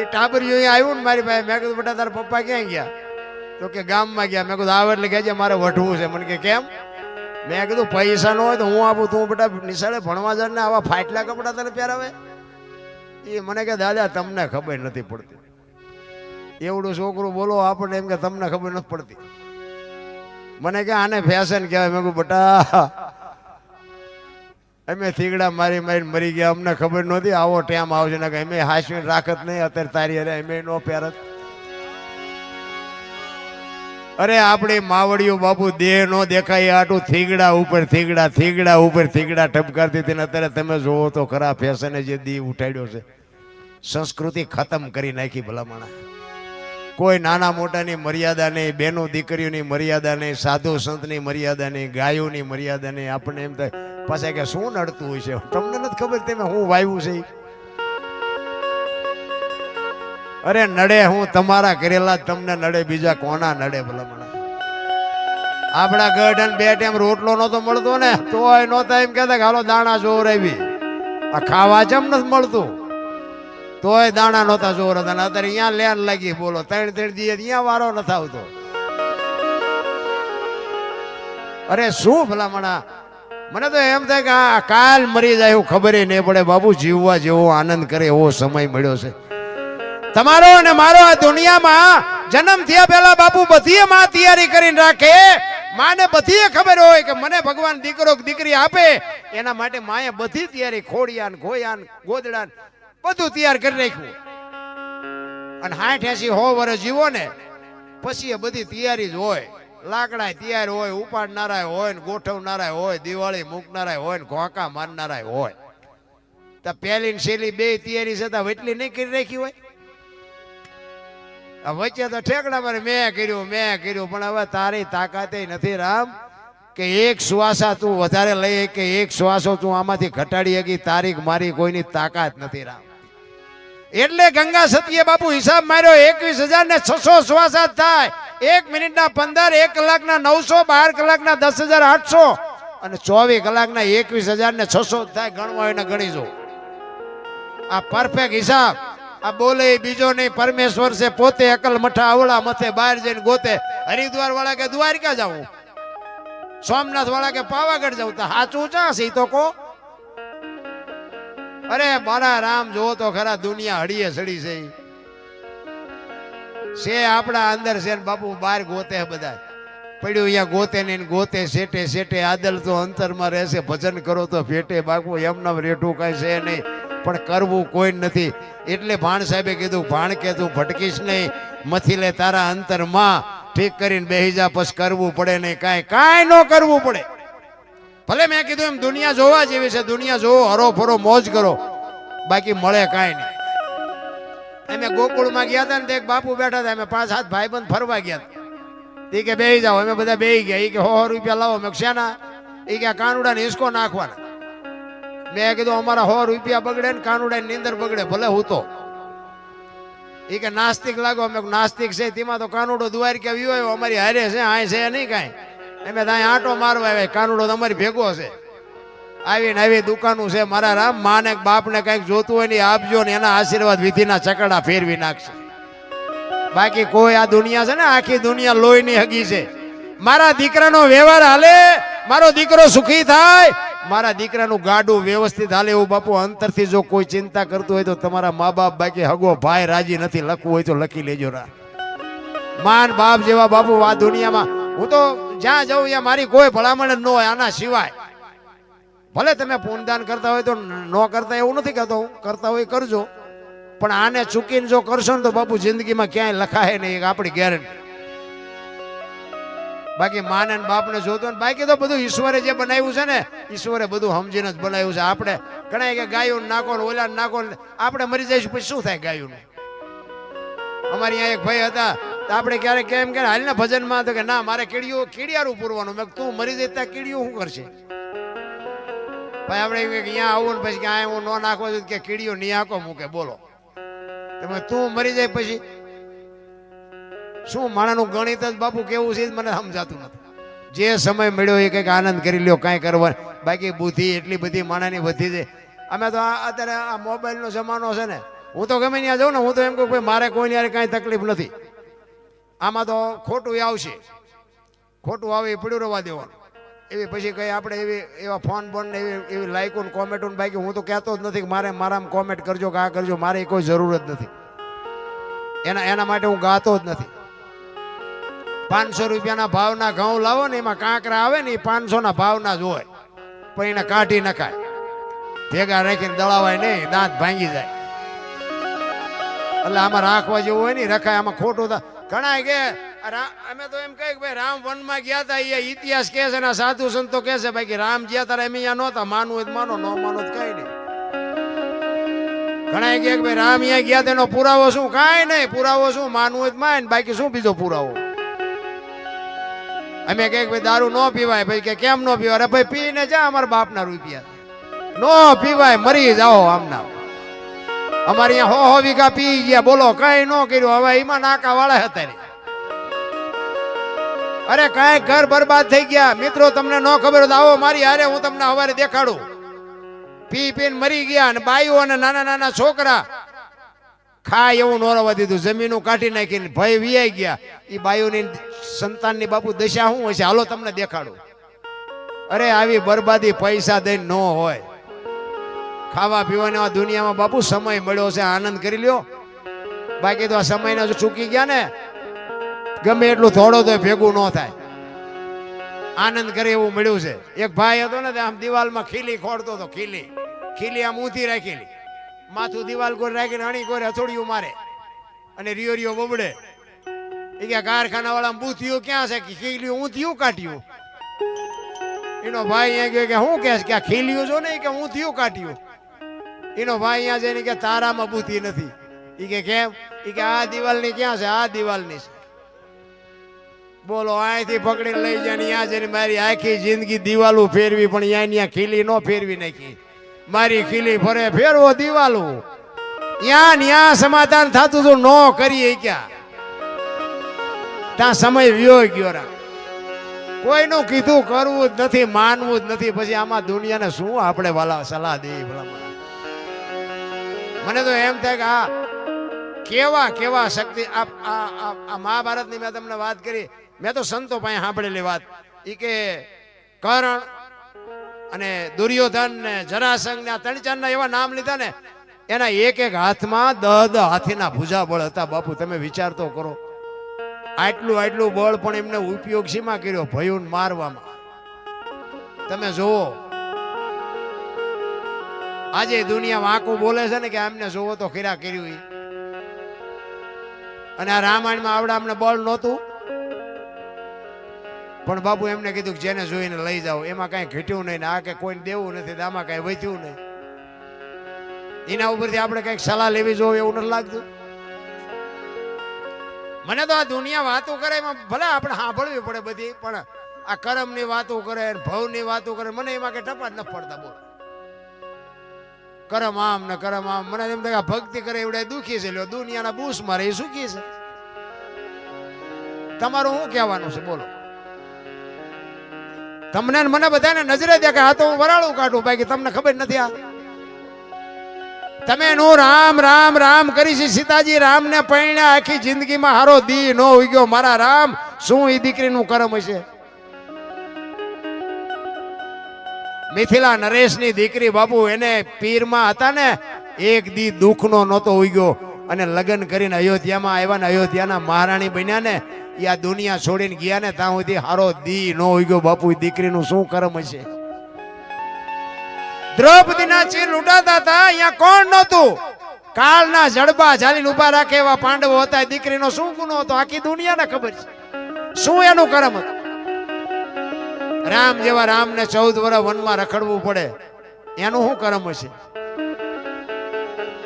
એ ટાબરિયું આવ્યું ને મારી પાસે. મેં કીધું, બેટા, તારા પપ્પા ક્યાં ગયા? તો કે, ગામમાં ગયા. મેં કીધું આવે એટલે કહેજે મારે વઢવું છે. મને કે, કેમ? મેં કીધું, પૈસા ન હોય તો હું આપું, તું બેટા નિશાળે ભણવા જાય ને આવા ફાટલા કપડા તને પહેરાવે? એ મને કે, દાદા, તમને ખબર નથી પડતી. એવડું છોકરું બોલો, આપણને એમ કે, તમને ખબર નથી પડતી. મને કે, આને ફેશન કહેવાય. મેં કહું બેટા અમે થીગડા મારી મારીને મરી ગયા. અમને ખબર નહોતી આવો ટાઈમ આવશે. ને અમે હાસવીને રાખત નહીં. અત્યારે તારી અરે અમે નો પહેરત. અરે આપણી માવડીઓ બાપુ, દેહ નો દેખાય આટું થીગડા ઉપર થીગડા થીગડા ઉપર થીગડા ટપકારતી હતી અત્યારે તમે જોવો તો ખરા ફેશને જે દી ઉઠાડ્યો છે. સંસ્કૃતિ ખતમ કરી નાખી ભલામણા કોઈ નાના મોટાની મર્યાદા નહીં બહેનો દીકરીઓની મર્યાદા નહીં, સાધુ સંતની મર્યાદા નહીં, ગાયોની મર્યાદા નહીં. આપણને એમ થાય પાછા કે શું નડતું હોય છે તમને નથી ખબર તમે હું વાવ્યું છે? અરે નડે, હું તમારા કરેલા તમને નડે, બીજા કોના નડે ભલામણા? આપણા ગઢ બે ટાઈમ રોટલો નતો મળતો ને, તોય નહોતા એમ કહેતા કે હાલો દાણા જોર આવી આ ખાવા જેમ નથી મળતું. તોય દાણા નહોતા જોર હતા ને અત્યારે અહીંયા લેન લાગી, બોલો, ત્રણ ત્રણ દિવસ અહીંયા વારો નથી આવતો. અરે શું ભલામણા મને તો એમ થાય કે આ કાલ મરી જાય એવું ખબર નહીં પડે. બાબુ જીવવા જેવો આનંદ કરે એવો સમય મળ્યો છે. તમારો અને મારો આ દુનિયામાં જન્મ થયા પહેલા બાપુ બધી માં તૈયારી કરીને રાખે. માને બધી ખબર હોય કે મને ભગવાન દીકરો દીકરી આપે. એના માટે માએ બધી તૈયારી ખોડિયાન ખોયાન ગોદડાન બધું તૈયાર કરી નાખ્યું. અને હાઠ એસી હો વર્ષ જીવો ને, પછી એ બધી તૈયારી જ હોય. લાકડા તૈયાર હોય ઉપાડનારા હોય ને ગોઠવનારા હોય, દિવાળી મૂકનારા હોય ને ઘોંકા મારનારા હોય. તો પહેલી ને છેલ્લી બે તૈયારી છતાં વેટલી નહીં કરી રાખી હોય? વચ્ચે તો ઠેકડા મારે મેં કર્યું મેં કર્યું, પણ હવે તારી તાકાતે નથી રામ કે એક શ્વાસા તું વધારે લઈ કે એક શ્વાસો તું આમાંથી ઘટાડી શકી તારીખ મારી કોઈની તાકાત નથી રામ. એટલે ગંગા સતીએ બાપુ હિસાબ માર્યો, એકવીસ હજાર ને છસો સુવાસાદ થાય. એક મિનિટના પંદર, એક કલાકના નવસો, બાર કલાકના દસ હજાર આઠસો અને ચોવીસ કલાકના એકવીસ હજાર ને છસો થાય. ગણવા એને ગણી જો. આ પરફેક્ટ હિસાબ. આ બોલે બીજો નહીં, પરમેશ્વર છે, પોતે અકલ મઠા અવળા મથે બહાર જઈને ગોતે. હરિદ્વાર વાળા કે દ્વારકા જાઉં? સોમનાથ વાળા કે પાવાગઢ જાઉં? તો સાચું ચા છે તો કો અરે, મારા રામ જોવો તો ખરા દુનિયા હળીએ સડી છે. છે આપણા અંદર છે બાપુ બહાર ગોતે બધા. પડ્યું અહીંયા ગોતે ને ગોતે સેટે સેટે આદલ તો અંતરમાં રહેશે ભજન કરો તો ફેટે બાપુ, એમના રેઠું કાંઈ છે નહીં. પણ કરવું કોઈ નથી. એટલે ભાણ સાહેબે કીધું, ભાણ કે તું ભટકીશ નહીં. મથી લે તારા અંતરમાં. ઠીક કરીને બેહી જા, પછી કરવું પડે નહીં. કાંઈ કાંઈ ન કરવું પડે. ભલે મેં કીધું એમ દુનિયા જોવા જેવી છે, દુનિયા જોવો હરો ફરો મોજ કરો. બાકી મળે કાંઈ નહીં. અમે ગોકુળમાં ગયા હતા ને તો એક બાપુ બેઠા હતા, અમે પાંચ સાત ભાઈબંધ ફરવા ગયા હતા. એ કે બે જાઓ, અમે બધા બે ગયા. એ કે સો રૂપિયા લાવો. મેં શેના? એ કે કાનુડા ને હિસકો નાખવાના. મેં કીધું, અમારા સો રૂપિયા બગડે ને કાનુડા નીંદર બગડે, ભલે હું તો. એ કે, નાસ્તિક લાગો. અમે નાસ્તિક છે. તેમાં તો કાનુડો દ્વારકા વ્યુ આવ્યો અમારી હારે છે આ છે નહીં કાંઈ. અમે ત્યાં આંટો મારવા આવ્યા. કાનુડો તમારી ભેગો છે. આવીને આવી દુકાનું છે મારા રામ. માને બાપને કંઈક જોતું હોય ને આપજો ને એના આશીર્વાદ વિધિના ચકડા ફેરવી નાખશે. બાકી કોઈ આ દુનિયા છે ને, આખી દુનિયા લોહીની હગી છે. મારા દીકરાનો વ્યવહાર હાલે, મારો દીકરો સુખી થાય. મારા દીકરાનું ગાડું વ્યવસ્થિત હાલે એવું બાપુ, અંતરથી જો કોઈ ચિંતા કરતું હોય તો તમારા મા બાપ બાકી હગો ભાઈ રાજી નથી. લખવું હોય તો લખી લેજો રા. માન બાપ જેવા બાપુ આ દુનિયામાં. હું તો જ્યાં જાઉં ત્યાં મારી કોઈ ભલામણ ન હોય આના સિવાય. ભલે તમે પૂનદાન કરતા હોય તો ન કરતા એવું નથી કહેતો, હું કરતા હોય કરજો. પણ આને ચૂકીને જો કરશો ને તો બાપુ જિંદગીમાં ક્યાંય લખાય નહીં, એક આપણી ગેરંટી બાકી માને બાપને જોતો ને, બાકી તો બધું ઈશ્વરે જે બનાવ્યું છે ને, ઈશ્વરે બધું સમજીને જ બનાવ્યું છે. આપણે ઘણા કે ગાયું નાખો ને ઓલા નાખો આપણે મરી જઈશું, પછી શું થાય ગાયું અમારી અહીંયા એક ભાઈ હતા તો આપણે ક્યારેક કેમ કે હાલના ભજનમાં તો કે ના, મારે કીડિયું કીડિયારું પૂરવાનું. મેં તું મરી જાય ત્યાં કીડિયું શું કરશે? ભાઈ આપણે અહીંયા આવું ને પછી કે આ હું ન નાખવો છું કે કીડિયો નહીં આંકો મૂકે, બોલો. તમે તું મરી જાય પછી? શું માણાનું ગણિત જ બાપુ કેવું છે મને સમજાતું નથી. જે સમય મળ્યો એ કંઈક આનંદ કરી લ્યો, કાંઈ કરવા બાકી બુદ્ધિ એટલી બધી માણાની વધી છે. અમે તો આ અત્યારે આ મોબાઈલનો જમાનો છે ને. હું તો ગમે ત્યાં જાઉં ને, હું તો એમ કહું ભાઈ, મારે કોઈની યારે કાંઈ તકલીફ નથી. આમાં તો ખોટું આવશે. ખોટું આવે એ પડ્યું રહેવા દેવાનું. એવી પછી કઈ આપણે એવી, એવા ફોન બોન એવી એવી લાઈકો ને કોમેન્ટો ને બાકી હું તો કહેતો જ નથી કે મારે મારામાં કોમેન્ટ કરજો કે આ કરજો, મારે કોઈ જરૂર જ નથી. એના એના માટે હું ગાતો જ નથી. પાંચસો રૂપિયાના ભાવના ઘઉં લાવો ને એમાં કાંકરા આવે ને એ પાંચસોના ભાવના જ હોય. પણ એને કાઢી નખાય. ભેગા રાખીને દળાવાય નહીં, દાંત ભાંગી જાય. એટલે આમાં રાખવા જેવું હોય ને, રખાય. આમાં ખોટું થાય ઘણા કે અમે તો એમ કહે કે ભાઈ, રામ વનમાં ગયા હતા એ ઇતિહાસ કહે છે ને સાધુ સંતો કહે છે ભાઈ કે રામ ગયા તારે એમ અહીંયા નહોતા માનવું તો માનો, ન માનો તો કઈ નહીં. ઘણા કહે કે ભાઈ, રામ અહીંયા ગયા તેનો પુરાવો શું? કાંઈ નહીં, પુરાવો શું? માનવું હોય માન, બાકી શું બીજો પુરાવો? અમે કહે ભાઈ, દારૂ ન પીવાય. ભાઈ કે કેમ ન પીવાય? અરે ભાઈ, પીને જા, અમારા બાપના રૂપિયા. નો પીવાય, મરી જાઓ આમના. અમારે અહીંયા હો હો વીઘા પી ગયા. બોલો, કઈ ન કર્યું. હવે એમાં નાકા વાળા હતા. અરે, કાંઈ ઘર બરબાદ થઈ ગયા. મિત્રો, તમને ન ખબર તો આવો મારી હારે, હું તમને હવારે દેખાડું. પી પીને મરી ગયા અને બાઈઓ અને નાના નાના છોકરા ખાય એવું નોરવા દીધું. જમીનું કાઢી નાખીને ભય વિયાઈ ગયા. એ બાઈઓની સંતાનની બાપુ દશા શું હશે હાલો, તમને દેખાડું. અરે, આવી બરબાદી પૈસા દઈને ન હોય. ખાવા પીવાની આ દુનિયામાં બાપુ સમય મળ્યો છે, આનંદ કરી લ્યો. બાકી તો આ સમયને ચૂકી ગયા ને, ગમે એટલું થોડો તો ભેગું ન થાય. આનંદ કરે એવું મળ્યું છે. એક ભાઈ હતો ને આમ દિવાલમાં ખીલી ખોડતો હતો, ખીલી. ખીલી આમ ઊંધી રાખેલી. માથું દિવાલ કોઈ રાખીને અણી કોઈ હથોડિયું મારે. અને રિયો રિયો બબડે. એ કે કારખાના વાળા બૂથિયું ક્યાં છે? કે ખીલી ઊંધિયું કાઢ્યું? એનો ભાઈ અહીંયા ગયો કે, શું કે આ ખીલ્યું જો ને કે ઊંધિયું કાઢ્યું? એનો ભાઈ અહીંયા જઈને કે તારામાં બુદ્ધિ નથી. એ કે કેમ? એ કે આ દિવાલની ક્યાં છે? આ દિવાલની છે. બોલો, અહીંથી પકડીને લઈ જાય અહીંયા જઈને મારી આખી જિંદગી દિવાલું ફેરવી, પણ અહીંયા ત્યાં ખીલી નો ફેરવી નાખી. મારી ખીલી ફરે, ફેરવો દિવાલું. ત્યાં ત્યાં સમાધાન થતું હતું ન કરીએ ક્યાં? ત્યાં સમય વ્યો ગયો રા કોઈનું કીધું કરવું જ નથી, માનવું જ નથી. પછી આમાં દુનિયાને શું આપણે વાલા સલાહ દઈએ ભલા માણસ? મને તો એમ થાય કે આ કેવા કેવા શક્તિ આ મહાભારતની મેં તમને વાત કરી. મેં તો સંતો પાસે સાંભળેલી વાત. ઈ કે કરણ અને દુર્યોધન ને જરાસંઘ ને ત્રણ ચારના એવા નામ લીધા ને, એના એક એક હાથમાં દહ દહ હાથીના ભૂજા બળ હતા. બાપુ, તમે વિચાર તો કરો. આટલું આટલું બળ પણ એમને ઉપયોગ શીમાં કર્યો ભયુન મારવામાં. તમે જુઓ આજે દુનિયા વાંકું બોલે છે ને કે આમને જોવો તો ખીરા કર્યું અને આ રામાયણમાં આવડે અમને બળ નહોતું. પણ બાપુ એમને કીધું કે જેને જોઈને લઈ જાઓ. એમાં કાંઈ ઘટ્યું નહીં આ કે કોઈને દેવું નથી ને આમાં કાંઈ વધ્યું નહીં. એના ઉપરથી આપણે કંઈક સલાહ લેવી જોઈએ એવું નથી લાગતું. મને તો આ દુનિયા વાતો કરે એમાં ભલે આપણે સાંભળવી પડે બધી, પણ આ કરમની વાતો કરે ભવની વાતો કરે, મને એમાં કે ટપા જ ન પડતા બોલ. કરમ આમ ને કરમ આમ. મને એમ થાય ભક્તિ કરે એવડે દુખી છે. લ્યો, દુનિયાના બૂસ મારે એ સુખી છે? તમારું શું કહેવાનું છે? બોલો. તમને મને બધાને નજરે દેખાય આ તો હું વરાળું કાઢું. બાકી તમને ખબર નથી આ? તમે નું રામ રામ રામ કરી છે સીતાજી. રામ ને પૈણ્યા આખી જિંદગીમાં હારો દી નો ઉગ્યો. મારા રામ, શું એ દીકરીનું કરમ હશે? મિથિલા નરેશની દીકરી બાબુ એને પીરમાં હતા ને, એક દી દુઃખનો નહોતો ઉગ્યો. અને લગ્ન કરીને અયોધ્યામાં આવ્યા ને, અયોધ્યાના મહારાણી બન્યા ને, એ આ દુનિયા છોડીને ગયા ને, ત્યાં સુધી હારો દી નો ઉગ્યો. બાપુ દીકરીનું શું કરમ હશે? દ્રૌપદીના ચીર લૂંટાતા હતા, અહીંયા કોણ નહોતું? કાળના જડબા ઝાલીને ઊભા રાખે એવા પાંડવો હતા. દીકરીનો શું ગુનો હતો? આખી દુનિયાને ખબર છે. શું એનું કરમ હતું? રામ જેવા રામને ચૌદ વર્ષ વનમાં રખડવું પડે. એનું શું કરમ હશે?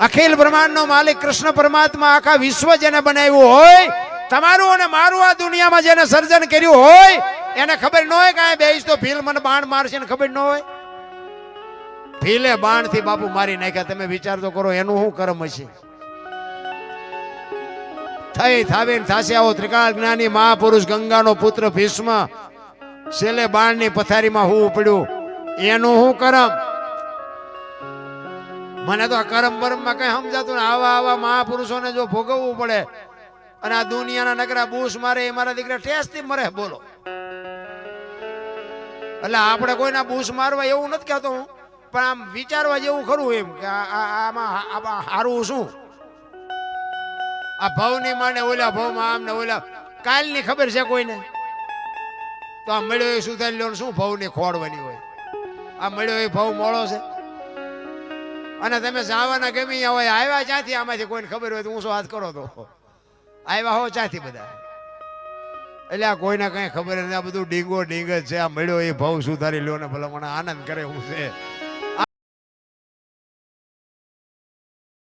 અખિલ બ્રહ્માંડનો માલિક કૃષ્ણ પરમાત્મા આખા વિશ્વ જેને બનાવ્યું હોય, તમારું અને મારું આ દુનિયામાં જેને સર્જન કર્યું હોય, એને ખબર ન હોય કાંઈ બેસ તો ભીલ મને બાણ મારશે ને ખબર ન હોય. ભીલે બાણથી બાપુ મારી નાખ્યા. તમે વિચાર તો કરો, એનું શું કરમ હશે? થઈ થાવીને થાશે આવો ત્રિકાળ જ્ઞાની મહાપુરુષ ગંગાનો પુત્ર ભીષ્મ. છેલ્લે બાણની પથારીમાં હું પડ્યું એનું હું કરમ? મને તો આ કરમ બરમમાં કઈ સમજાતું ને આવા આવા મહાપુરુષોને જો ભોગવવું પડે અને આ દુનિયાના નકરા બૂસ મારે એ મારા દીકરા ટેસ્ટથી મરે, બોલો. એટલે આપણે કોઈના બૂસ મારવા એવું નથી કહેતો હું, પણ આમ વિચારવા જેવું ખરું એમ કે આમાં હારું શું? આ ભાવની માને ઓલા ભાવમાં આમ ને ઓલા કાલની ખબર છે કોઈને? તો આ મળ્યો એ સુધારી લો શું ભાવની ખોડવાની હોય? આ મળ્યો એ ભાવ મોળો છે? અને તમે જાવાના ગમી હોય, આવ્યા ક્યાંથી? આમાંથી કોઈને ખબર હોય તો ઊંચો હાથ કરો તો. આવ્યા હો ક્યાંથી બધા? એટલે આ કોઈને કઈ ખબર નથી, આ બધું ડીંગો ડીંગ જ છે, આ મળ્યો એ ભાવ સુધારી લો ને ભલા મને આનંદ કરે હું છે.